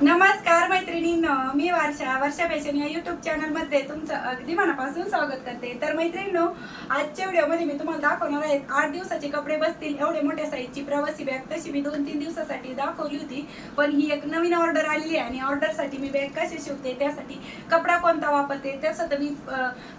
નમસ્કાર मैत्रिणींनो मी वर्षा वर्षा फॅशन या युट्यूब चॅनलमध्ये तुमचं अगदी मनापासून स्वागत करते. तर मैत्रिणींनो आजच्या व्हिडिओमध्ये मी तुम्हाला दाखवणार आहे आठ दिवसाचे कपडे बसतील एवढे मोठ्या साईजची प्रवासी बॅग तशी मी दोन तीन दिवसासाठी दाखवली होती. पण ही एक नवीन ऑर्डर आलेली आहे आणि ऑर्डरसाठी मी बॅग कशी शिवते त्यासाठी कपडा कोणता वापरते त्याचं तर मी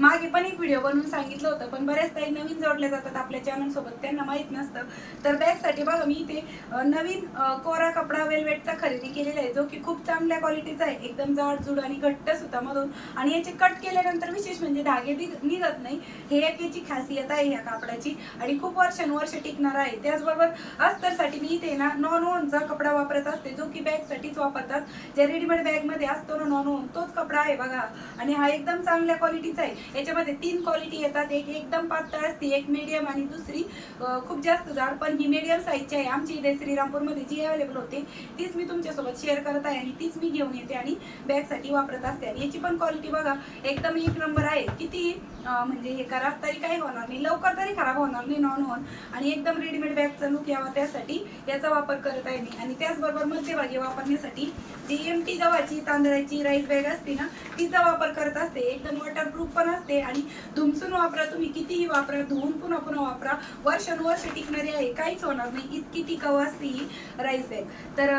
मागे पण एक व्हिडिओ बनवून सांगितलं होतं. पण बऱ्याच काही नवीन जोडल्या जातात आपल्या चॅनल सोबत त्यांना माहीत नसतं. तर बॅगसाठी बघा मी इथे नवीन कोरा कपडा वेलवेटचा खरेदी केलेला आहे जो की खूप चांगल्या क्वालिटीचा आहे. एकदम जाडजूड आणि घट्ट सुतामधून. आणि याचे कट केल्यानंतर विशेष म्हणजे धागे निघत नाही. हे एक याची खासियत आहे या कापडाची. आणि खूप वर्षानुवर्ष टिकणार आहे. त्याचबरोबर अस्तरसाठी मी इथे ना नॉन ओनचा कपडा वापरत असते जो की बॅगसाठीच वापरतात. ज्या रेडीमेड बॅगमध्ये असतो ना नॉन ओन तोच कपडा आहे बघा. आणि हा एकदम चांगल्या क्वालिटीचा आहे. याच्यामध्ये तीन क्वालिटी येतात. एक एकदम पातळ असते एक मीडियम आणि दुसरी खूप जास्त जाड. पण ही मीडियम साईजची आहे. आमची इथे श्रीरामपूरमध्ये जी अवेलेबल होते तीच मी तुमच्यासोबत शेअर करत आहे आणि तीच मी घेऊन येते. आणि बॅगसाठी वापरत असते आणि याची पण क्वालिटी बघा एकदम एक नंबर आहे. किती म्हणजे हे करा तरी काही होणार नाही. लवकर तरी खराब होणार नाही नॉन होऊन. आणि एकदम रेडीमेड बॅगचा लुक यावा त्यासाठी याचा वापर करत आहे मी. आणि त्याचबरोबर मध्यभागी वापरण्यासाठी जी एम टी गव्हाची तांदळाची राईस बॅग असते ना तिचा वापर करत असते. एकदम वॉटरप्रूफ पण असते. आणि धुमसून वापरा तुम्ही. कितीही वापरा धुवून पुन्हा पुन्हा वापरा. वर्षानुवर्ष टिकणारी आहे. काहीच होणार नाही. इतकी टिकाऊ असते ही राईस बॅग तर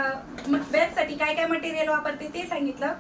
बॅगसाठी काय काय मटेरियल वापरते ते सांगितलं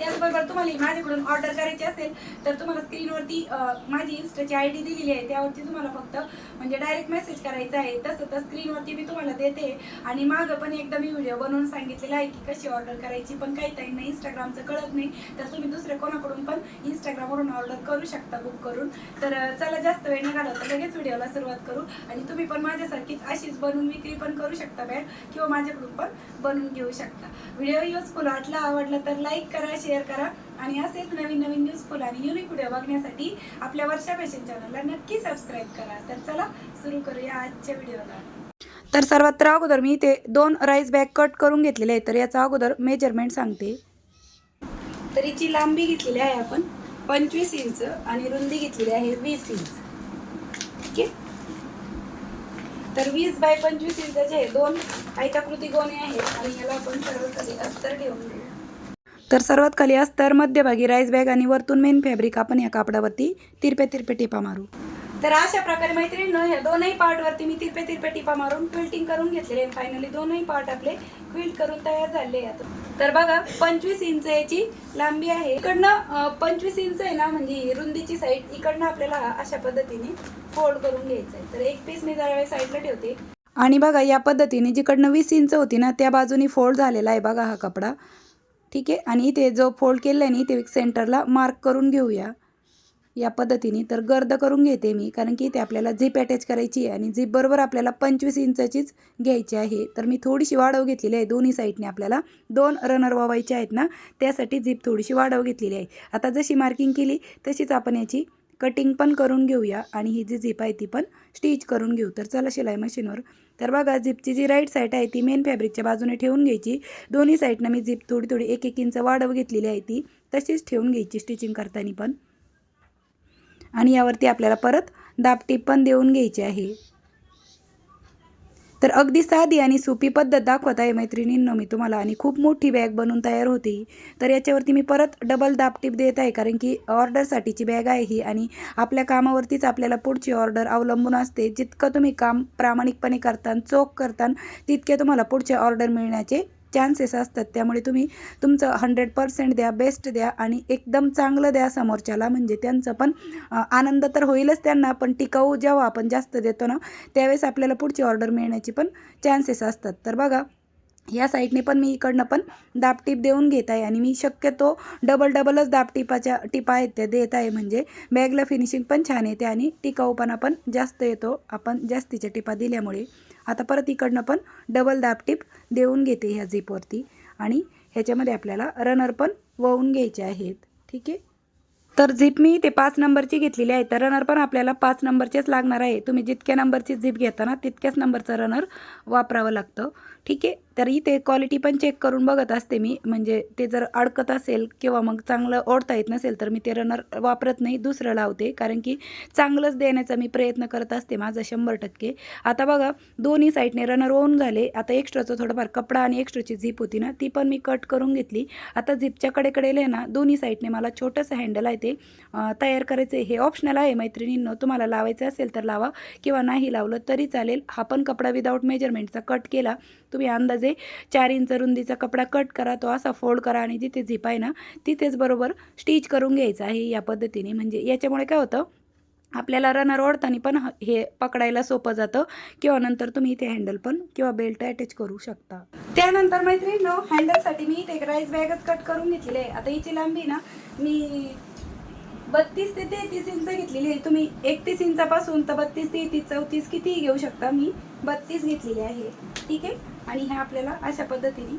त्याचबरोबर तुम्हाला माझ्याकडून ऑर्डर करायची असेल तर तुम्हाला स्क्रीनवरती माझी इन्स्टाची आय डी दिलेली आहे. त्यावरती तुम्हाला फक्त म्हणजे डायरेक्ट मेसेज करायचा आहे. तसं तर स्क्रीनवरती मी तुम्हाला देते. आणि मागं पण एकदा मी व्हिडिओ बनवून सांगितलेला आहे की कशी ऑर्डर करायची पण काही ताईंना इंस्टाग्रामचं कळत नाही. तर तुम्ही दुसऱ्या कोणाकडून पण इंस्टाग्रामवरून ऑर्डर करू शकता बुक करून. तर चला जास्त वेळ निघाला तर लगेच व्हिडिओला सुरुवात करू. आणि तुम्ही पण माझ्यासारखीच अशीच बनवून विक्री पण करू शकता बॅग किंवा माझ्याकडून पण बनवून घेऊ शकता. व्हिडिओ युजफुल वाटला आवडला तर लाईक करा शेअर करा. आणि असेच नवीन नवीन युजफुल आणि युनिक व्हिडिओ बघण्यासाठी आपल्या वर्षा फॅशन चॅनलला नक्की सबस्क्राईब करा. तर चला सुरू करूया आजच्या व्हिडिओला तर सर्वात अगोदर मी ते दोन राईस बॅग कट करून घेतलेले आहे तर याचा अगोदर मेजरमेंट सांगते. तर हिची लांबी घेतलेली आहे आपण पंचवीस इंच आणि रुंदी घेतलेली आहे वीस इंच. ठीक आहे? तर वीस बाय पंचवीस इंचाचे हे दोन आयताकृती गोणे आहेत. आणि याला आपण सर्व कधी अस्तर ठेवून घेऊ तर सर्वात खाली अस्तर मध्यभागी राईस बॅग आणि वरतून मेन फॅब्रिक आपण या कापडावरती तिरपे तिरपे टिपा मारू. तर अशा प्रकारे मैत्रिणीनं ह्या दोनही पार्टवरती मी तिरपे तिरपे टिपा मारून क्विल्टिंग करून घेतलेले फायनली दोनही पार्ट आपले क्विल्ट करून तयार झाले यात तर बघा पंचवीस इंच याची लांबी आहे. इकडनं पंचवीस इंच आहे ना म्हणजे रुंदीची साईड इकडनं आपल्याला अशा पद्धतीने फोल्ड करून घ्यायचं आहे. तर एक पीस मी जरा वेळ साईडला ठेवते. आणि बघा या पद्धतीने जिकडनं वीस इंच होती ना त्या बाजूनी फोल्ड झालेला आहे बघा हा कपडा. ठीक आहे? आणि इथे जो फोल्ड केलेला आहे ना ते सेंटरला मार्क करून घेऊया. या पद्धतीने. तर गर्द करून घेते मी कारण की इथे आपल्याला झीप अटॅच करायची आहे आणि झीप बरोबर आपल्याला पंचवीस इंचाचीच घ्यायची आहे. तर मी थोडीशी वाढव घेतलेली आहे. दोन्ही साईडने आपल्याला दोन रनर वावायचे आहेत ना त्यासाठी झीप थोडीशी वाढव घेतलेली आहे. आता जशी मार्किंग केली तशीच आपण याची कटिंग पण करून घेऊया आणि ही जी झिप आहे ती पण स्टिच करून घेऊ. तर चला शिलाई मशीनवर. तर बघा झिपची जी राईट साईड आहे ती मेन फॅब्रिकच्या बाजूने ठेवून घ्यायची. दोन्ही साईडनं मी झिप थोडी थोडी एक एक इंच वाढव घेतलेली आहे ती. तशीच ठेवून घ्यायची स्टिचिंग करताना पण. आणि यावरती आपल्याला परत दाबटीप पण देऊन घ्यायची आहे. तर अगदी साधी आणि सोपी पद्धत दाखवत आहे मैत्रिणींनो मी तुम्हाला. आणि खूप मोठी बॅग बनून तयार होती. तर याच्यावरती मी परत डबल दाबटीप देत आहे कारण की ऑर्डरसाठीची बॅग आहे ही आणि आपल्या कामावरतीच आपल्याला पुढची ऑर्डर अवलंबून असते. जितकं तुम्ही काम प्रामाणिकपणे करता चोख करता तितके तुम्हाला पुढचे ऑर्डर मिळण्याचे चान्सेस असतात. त्यामुळे तुम्ही तुमचं हंड्रेड पर्सेंट द्या बेस्ट द्या आणि एकदम चांगलं द्या समोरच्याला. म्हणजे त्यांचं पण आनंद तर होईलच त्यांना पण टिकाऊ जेव्हा आपण जास्त देतो ना त्यावेळेस आपल्याला पुढची ऑर्डर मिळण्याची पण चान्सेस असतात. तर बघा या साईडने पण मी इकडनं पण दाबटीप देऊन घेत आहे आणि मी शक्यतो डबल डबलच दाबटिपाच्या टिपा आहेत त्या देत आहे. म्हणजे बॅगला फिनिशिंग पण छान येते आणि टिकाऊपणा पण जास्त येतो. आपण जास्तीच्या टिपा दिल्यामुळे. आता परत इकडनं पण डबल दाबटीप देऊन घेते ह्या झिपवरती आणि ह्याच्यामध्ये आपल्याला रनर पण वळून घ्यायचे आहेत. ठीक आहे? तर झिप मी ते पाच नंबरची घेतलेली आहे. तर रनर पण आपल्याला पाच नंबरचेच लागणार आहे. तुम्ही जितक्या नंबरची झिप घेता ना तितक्याच नंबरचं रनर वापरावं लागतं. ठीक आहे? तर इथे क्वालिटी पण चेक करून बघत असते मी. म्हणजे ते जर अडकत असेल किंवा मग चांगलं ओढता येत नसेल तर मी ते रनर वापरत नाही दुसरं लावते. कारण की चांगलंच देण्याचा मी प्रयत्न करत असते माझा शंभर टक्के. आता बघा दोन्ही साईडने रनर ओन झाले. आता एक्स्ट्राचं थोडंफार कपडा आणि एक्स्ट्राची झीप होती ना ती पण मी कट करून घेतली. आता झीपच्या कडेकडेला ना दोन्ही साईडने मला छोटंसं हँडल आहे ते तयार करायचं आहे. हे ऑप्शनल आहे मैत्रिणींनो. तुम्हाला लावायचं असेल तर लावा किंवा नाही लावलं तरी चालेल. हा पण कपडा विदाऊट मेजरमेंटचा कट केला. तुम्ही अंदाजे चार इंच रुंदीचा कपडा कट करा तो असा फोल्ड करा आणि जिथे झिप आहे ना तिथेच बरोबर स्टिच करून घ्यायचं आहे या पद्धतीने. म्हणजे याच्यामुळे काय होतं आपल्याला रनर ओढताना पण ह- हे पकडायला सोपं जातं किंवा नंतर तुम्ही इथे हँडल पण किंवा बेल्ट अटॅच करू शकता. त्यानंतर मैत्रिणी हँडलसाठी मी इथे राईस बॅगच कट करून घेतलेली आहे. आता हिची लांबी ना मी बत्तीस ते तेहतीस इंच घेतलेली आहे. तुम्ही एकतीस इंचापासून तर बत्तीस तेहतीस चौतीस कितीही घेऊ शकता. मी बत्तीस घेतलेली आहे. ठीक आहे? आणि ह्या आपल्याला अशा पद्धतीने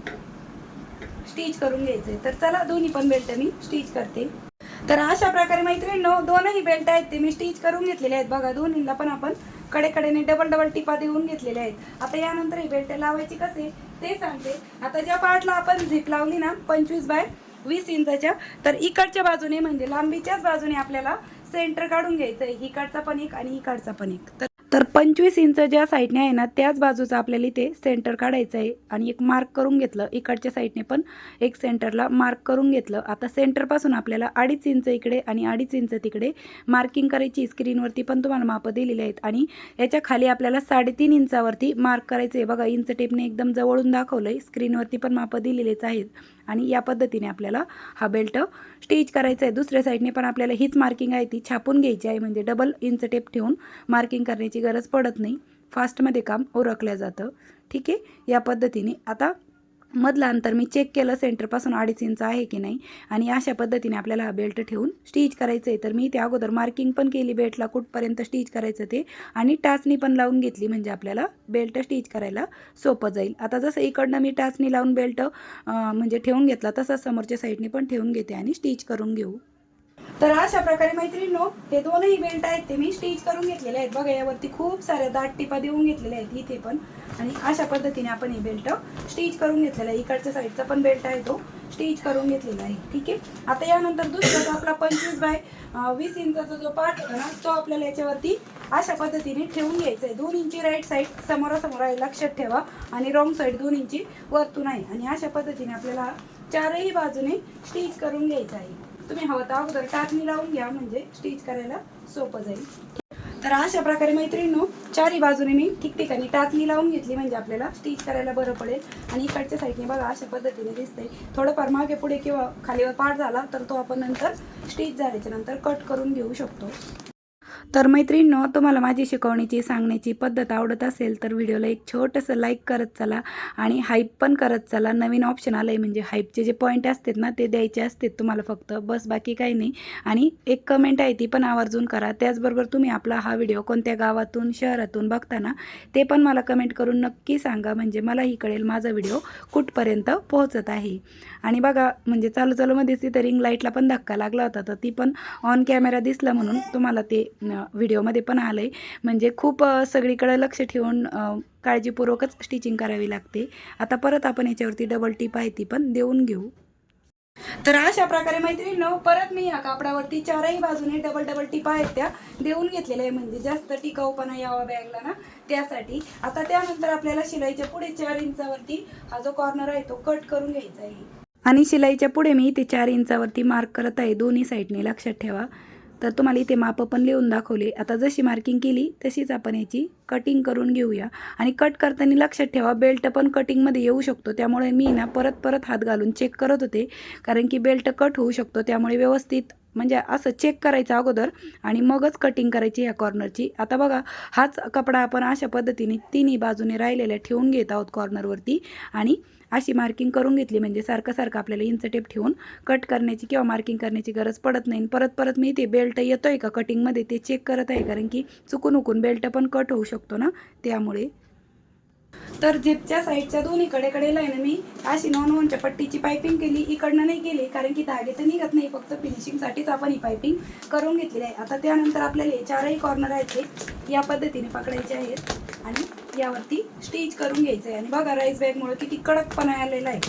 स्टिच करून घ्यायचं आहे तर चला दोन्ही पण बेल्ट मी स्टिच करते. तर अशा प्रकारे मैत्रिणींनो दोनही बेल्ट आहेत ते मी स्टिच करून घेतलेले आहेत. बघा दोन्हीला पण आपण कडेकडेने डबल डबल टिपा देऊन घेतलेले आहेत. आता यानंतर ही बेल्ट लावायची कसे? ते सांगते. आता ज्या पार्टला आपण झिप लावली ना पंचवीस बाय वीस इंचाच्या. तर इकडच्या बाजूने म्हणजे लांबीच्याच बाजूने आपल्याला सेंटर काढून घ्यायचं आहे इकडचा पण एक आणि इकडचा पण एक. तर तर पंचवीस इंच ज्या साईडने आहे ना त्याच बाजूचा आपल्याला इथे सेंटर काढायचं आहे. आणि एक मार्क करून घेतलं इकडच्या साईडने पण एक सेंटरला मार्क करून घेतलं. आता सेंटरपासून आपल्याला अडीच इंच इकडे आणि अडीच इंच तिकडे मार्किंग करायची. स्क्रीनवरती पण तुम्हाला मापं दिलेली आहेत. आणि याच्या खाली आपल्याला साडेतीन इंचावरती मार्क करायचं आहे. बघा इंच टेपने एकदम जवळून दाखवलं आहे स्क्रीनवरती पण मापं दिलेलेच आहेत. आणि या पद्धतीने आपल्याला हा बेल्ट स्टिच करायचा आहे. दुसऱ्या साईडने पण आपल्याला हीच मार्किंग आहे ती छापून घ्यायची आहे. म्हणजे डबल इंच टेप ठेवून मार्किंग करण्याची गरज पडत नाही. फास्टमध्ये काम ओरखलं जातं. ठीक आहे? या पद्धतीने. आता मधलं अंतर मी चेक केलं सेंटरपासून अडीच इंच आहे की नाही? आणि अशा पद्धतीने आपल्याला हा बेल्ट ठेवून स्टिच करायचं आहे तर मी त्या अगोदर मार्किंग पण केली बेल्टला कुठपर्यंत स्टिच करायचं ते. आणि टाचणी पण लावून घेतली म्हणजे आपल्याला बेल्ट स्टिच करायला सोपं जाईल. आता जसं इकडनं मी टाचणी लावून बेल्ट म्हणजे ठेवून घेतला तसंच समोरच्या साईडने पण ठेवून घेते आणि स्टिच करून घेऊ. तर अशा प्रकारे मैत्रिणींनो हे दोनही बेल्ट आहेत ते मी स्टिच करून घेतलेले आहेत. बघा यावरती खूप साऱ्या दाट टिपा देऊन घेतलेल्या आहेत इथे पण. आणि अशा पद्धतीने आपण हे बेल्ट स्टिच करून घेतलेला आहे. इकडच्या साईडचा पण बेल्ट आहे तो स्टिच करून घेतलेला आहे. ठीक आहे? आता यानंतर दुसरा जो आपला पंचवीस बाय वीस इंचाचा जो पार्ट होता ना तो आपल्याला याच्यावरती अशा पद्धतीने ठेवून घ्यायचा आहे. दोन इंची राईट साईड समोरासमोर आहे लक्षात ठेवा. आणि रॉंग साईड दोन इंची वरतून आहे. आणि अशा पद्धतीने आपल्याला चारही बाजूने स्टिच करून घ्यायचं आहे. तुम्ही हवं तर अगोदर टाचणी लावून घ्या म्हणजे स्टिच करायला सोपं जाईल. तर अशा प्रकारे मैत्रिणी चारही बाजूने मी ठिकठिकाणी टाचणी लावून घेतली म्हणजे आपल्याला स्टिच करायला बरं पडेल. आणि इकडच्या साईडने बघा अशा पद्धतीने दिसते थोडंफार मागे पुढे किंवा खालीवर पाठ झाला तर तो आपण नंतर स्टिच झाल्याच्यानंतर कट करून घेऊ शकतो. तर मैत्रिणींनो तुम्हाला माझी शिकवण्याची सांगण्याची पद्धत आवडत असेल तर व्हिडिओला एक छोटंसं लाईक करत चला आणि हाईप पण करत चला. नवीन ऑप्शन आलं आहे म्हणजे हाईपचे जे पॉईंट असतात ना ते द्यायचे असतात तुम्हाला फक्त. बस बाकी काही नाही. आणि एक कमेंट आहे ती पण आवर्जून करा. त्याचबरोबर तुम्ही आपला हा व्हिडिओ कोणत्या गावातून शहरातून बघताना ते पण मला कमेंट करून नक्की सांगा. म्हणजे मलाही कळेल माझा व्हिडिओ कुठपर्यंत पोहोचत आहे. आणि बघा म्हणजे चालू चालूमध्येच तिथं रिंग लाईटला पण धक्का लागला होता. तर ती पण ऑन कॅमेरा दिसला म्हणून तुम्हाला ते व्हिडिओमध्ये पण आलं आहे म्हणजे खूप सगळीकडं सगळीकडे लक्ष ठेवून काळजीपूर्वकच स्टिचिंग करावी लागते. आता परत आपण याच्यावरती डबल टीप आहे ती पण देऊन घेऊ. तर अशा प्रकारे मैत्रिणींनो परत मी या कापडावरती चारही बाजूने डबल डबल टिपा आहेत त्या देऊन घेतलेल्या आहे म्हणजे जास्त टिकाऊपणा यावा बॅगला ना त्यासाठी. आता त्यानंतर आपल्याला शिलाईच्या पुढे चार इंचावरती हा जो कॉर्नर आहे तो कट करून घ्यायचा आहे. आणि शिलाईच्या पुढे मी ते चार इंचावरती मार्क करत आहे. दोन्ही साईडने लक्षात ठेवा. तर तुम्हाला इथे मापं पण लिहून दाखवले. आता जशी मार्किंग केली तशीच आपण याची कटिंग करून घेऊया. आणि कट करताना लक्षात ठेवा बेल्ट पण कटिंगमध्ये येऊ शकतो. त्यामुळे मी ना परत परत हात घालून चेक करत होते. कारण की बेल्ट कट होऊ शकतो. त्यामुळे व्यवस्थित म्हणजे असं चेक करायचं अगोदर आणि मगच कटिंग करायची ह्या कॉर्नरची आता बघा हाच कपडा आपण अशा पद्धतीने तिन्ही बाजूने राहिलेल्या ठेवून घेत आहोत कॉर्नरवरती आणि अशी मार्किंग करून घेतली. म्हणजे सारखं सारखं आपल्याला इंच टेप ठेवून कट करण्याची किंवा मार्किंग करण्याची गरज पडत नाही. परत परत मी ते बेल्ट येतो आहे का कटिंगमध्ये ते चेक करत आहे. कारण की चुकून उकून बेल्ट पण कट होऊ शकतो ना? त्यामुळे. तर जिपच्या साईडच्या दोन्ही कडेकडेला आहे ना मी अशी नॉन वनच्या पट्टीची पायपिंग केली. इकडनं नाही केली. कारण की धागे तर निघत नाही. फक्त फिनिशिंगसाठीच आपण ही पायपिंग करून घेतलेली आहे. आता त्यानंतर आपल्याला चारही कॉर्नर आहेत ते या पद्धतीने पकडायचे आहेत. आणि यावरती स्टिच करून घ्यायचं आहे आणि बघा राईस बॅगमुळे किती कडकपणा आलेला आहे.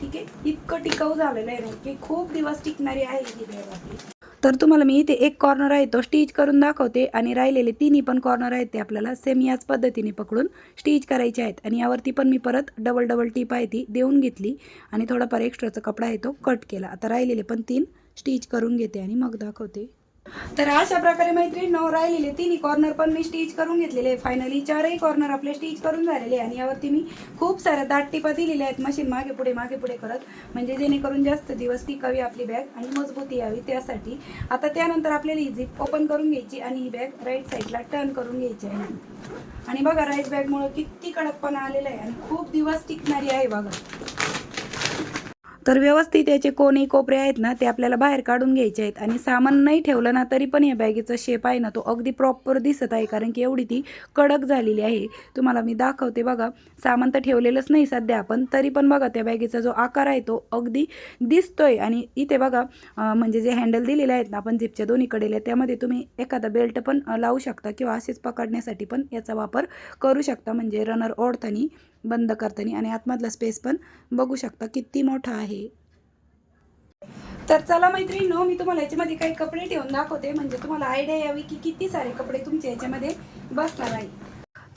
ठीक आहे? इतकं टिकाऊ झालेलं आहे की खूप दिवस टिकणारी आहे ही बॅग आपली. तर तुम्हाला मी इथे एक कॉर्नर आहे तो स्टिच करून दाखवते. आणि राहिलेले तिन्ही पण कॉर्नर आहेत ते आपल्याला सेम याच पद्धतीने पकडून स्टिच करायचे आहेत. आणि यावरती पण मी परत डबल डबल टीप आहे ती देऊन घेतली. आणि थोडाफार एक्स्ट्राचा कपडा आहे तो कट केला. आता राहिलेले पण तीन स्टिच करून घेते आणि मग दाखवते. तर अशा प्रकारे मैत्रीण नऊ राहिलेले तिन्ही कॉर्नर पण मी स्टिच करून घेतलेले. फायनली चारही कॉर्नर आपले स्टिच करून झालेले आहे. आणि यावरती मी खूप साऱ्या दाट टिपा दिलेल्या आहेत मशीन मागे पुढे मागे पुढे करत. म्हणजे जेणेकरून जास्त दिवस टिकावी आपली बॅग आणि मजबूती यावी त्यासाठी. आता त्यानंतर आपल्याला ही झिप ओपन करून घ्यायची आणि ही बॅग राईट साईडला टर्न करून घ्यायची आहे. आणि बघा राईस बॅगमुळं किती कडकपणा आलेला आहे आणि खूप दिवस टिकणारी आहे बघा. तर व्यवस्थित याचे कोणी कोपरे आहेत ना ते आपल्याला बाहेर काढून घ्यायचे आहेत. आणि सामान नाही ठेवलं ना तरी पण या बॅगेचा शेप आहे ना तो अगदी प्रॉपर दिसत आहे. कारण की एवढी ती कडक झालेली आहे. तुम्हाला मी दाखवते बघा. सामान तर ठेवलेलंच नाही सध्या आपण तरी पण बघा त्या बॅगेचा जो आकार आहे तो अगदी दिसतोय. आणि इथे बघा म्हणजे जे हँडल दिलेले आहेत ना आपण झिपच्या दोन्ही कडेला त्यामध्ये तुम्ही एखादा बेल्ट पण लावू शकता किंवा असेच पकडण्यासाठी पण याचा वापर करू शकता. म्हणजे रनर ओढताना बंद करताना आणि आतमधला स्पेस पण बघू शकता किती मोठा आहे. तर चला मैत्रिणीनो मी तुम्हाला याच्यामध्ये काही कपडे ठेवून दाखवते. म्हणजे तुम्हाला आयडिया यावी की किती सारे कपडे तुमच्या याच्यामध्ये बसणार आहे.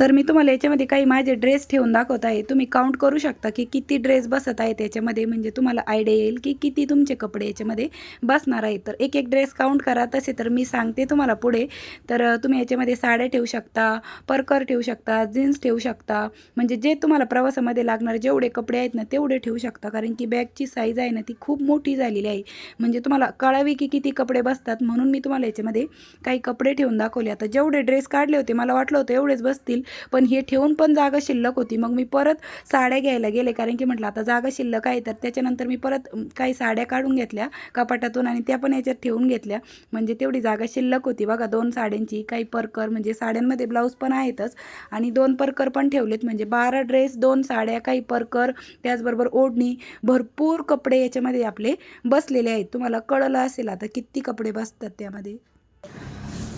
तर मी तुम्हाला याच्यामध्ये काही माझे ड्रेस ठेवून दाखवत आहे. तुम्ही काउंट करू शकता की किती ड्रेस बसत आहेत याच्यामध्ये. म्हणजे तुम्हाला आयडिया येईल की किती तुमचे कपडे याच्यामध्ये बसणार आहेत. तर एक एक ड्रेस काउंट करा. तसे तर मी सांगते तुम्हाला पुढे. तर तुम्ही याच्यामध्ये साड्या ठेवू शकता परकर ठेवू शकता जीन्स ठेवू शकता. म्हणजे जे तुम्हाला प्रवासामध्ये लागणारे जेवढे कपडे आहेत ना तेवढे ठेवू शकता. कारण की बॅगची साईज आहे ना ती खूप मोठी झालेली आहे. म्हणजे तुम्हाला कळावी की किती कपडे बसतात. म्हणून मी तुम्हाला याच्यामध्ये काही कपडे ठेवून दाखवले. आता जेवढे ड्रेस काढले होते मला वाटलं होतं एवढेच बसतील. पण हे ठेवून पण जागा शिल्लक होती. मग मी परत साड्या घ्यायला गेले. कारण की म्हटलं आता जागा शिल्लक आहे तर त्याच्यानंतर मी परत काही साड्या काढून घेतल्या कपाटातून आणि त्या पण याच्यात ठेवून घेतल्या. म्हणजे तेवढी जागा शिल्लक होती. बघा दोन साड्यांची काही परकर म्हणजे साड्यांमध्ये ब्लाऊज पण आहेतच. आणि दोन परकर पण ठेवलेत. म्हणजे बारा ड्रेस दोन साड्या काही परकर त्याचबरोबर ओढणी भरपूर कपडे याच्यामध्ये आपले बसलेले आहेत. तुम्हाला कळलं असेल आता किती कपडे बसतात त्यामध्ये?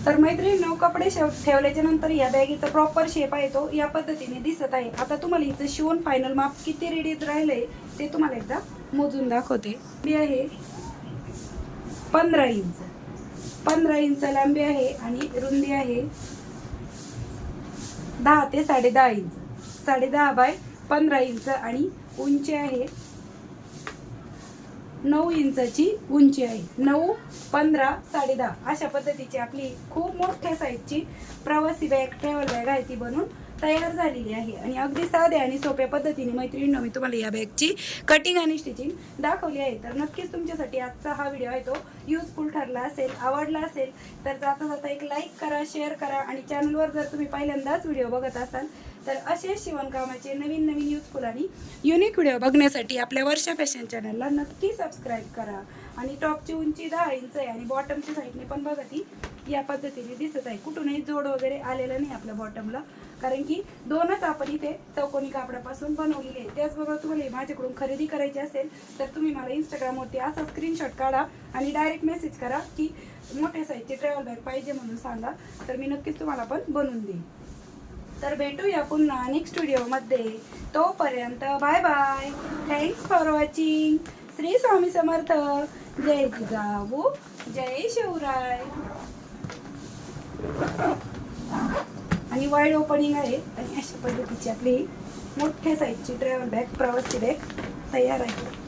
तर मैत्रिणींनो कपडे शेव ठेवल्याच्या नंतर या बॅगीचा प्रॉपर शेप आहे तो या पद्धतीने दिसत आहे. आता तुम्हाला हिचं शिवून फायनल माप किती रेडीच राहिलंय ते तुम्हाला एकदा मोजून दाखवते. मी आहे पंधरा इंच. पंधरा इंच लांबी आहे आणि रुंदी आहे दहा ते साडे दहा इंच. साडे दहा बाय पंधरा इंच आणि उंची आहे नऊ इंचाची उंची आहे. नऊ पंधरा साडे दहा अशा पद्धतीची आपली खूप मोठ्या साईजची प्रवासी बॅग ट्रॅव्हल बॅग आहे ती बनून तयार झालेली आहे. आणि अगदी साध्या आणि सोप्या पद्धतीने मैत्रिणींनो मी तुम्हाला या बॅगची कटिंग आणि स्टिचिंग दाखवली आहे. तर नक्कीच तुमच्यासाठी आजचा हा व्हिडिओ आहे तो युजफुल ठरला असेल आवडला असेल तर जाता जाता एक लाईक करा शेअर करा आणि चॅनलवर जर तुम्ही पहिल्यांदाच व्हिडिओ बघत असाल तर असे शिवणकामाचे नवीन नवीन युजफुल आणि युनिक व्हिडिओ बघण्यासाठी आपल्या वर्षा फॅशन चॅनलला नक्की सबस्क्राईब करा. आणि टॉपची उंची दहा इंच आहे आणि बॉटमच्या साईडने पण बघा ती. या पद्धतीने दिसत आहे. कुठूनही जोड वगैरे आलेलं नाही आपल्या बॉटमला कारण की दोनच आपण इथे चौकोनी कापडापासून बनवलेली आहे त्याचबरोबर तुम्हाला हे माझ्याकडून खरेदी करायची असेल तर तुम्ही मला इंस्टाग्रामवरती असा स्क्रीनशॉट काढा आणि डायरेक्ट मेसेज करा की मोठ्या साईजची ट्रॅव्हल बॅग पाहिजे म्हणून सांगा. तर मी नक्कीच तुम्हाला पण बनवून देईन. तर भेटूया पुन्हा नेक्स्ट व्हिडिओमध्ये तोपर्यंत bye bye thanks for watching Shri Swami Samarth. जय जिजाऊ. जय शिवराय. आणि वाईड ओपनिंग आहे. आणि अशा पद्धतीची आपली मोठ्या साईजची ट्रॅव्हल बॅग प्रवासी बॅग तयार आहे.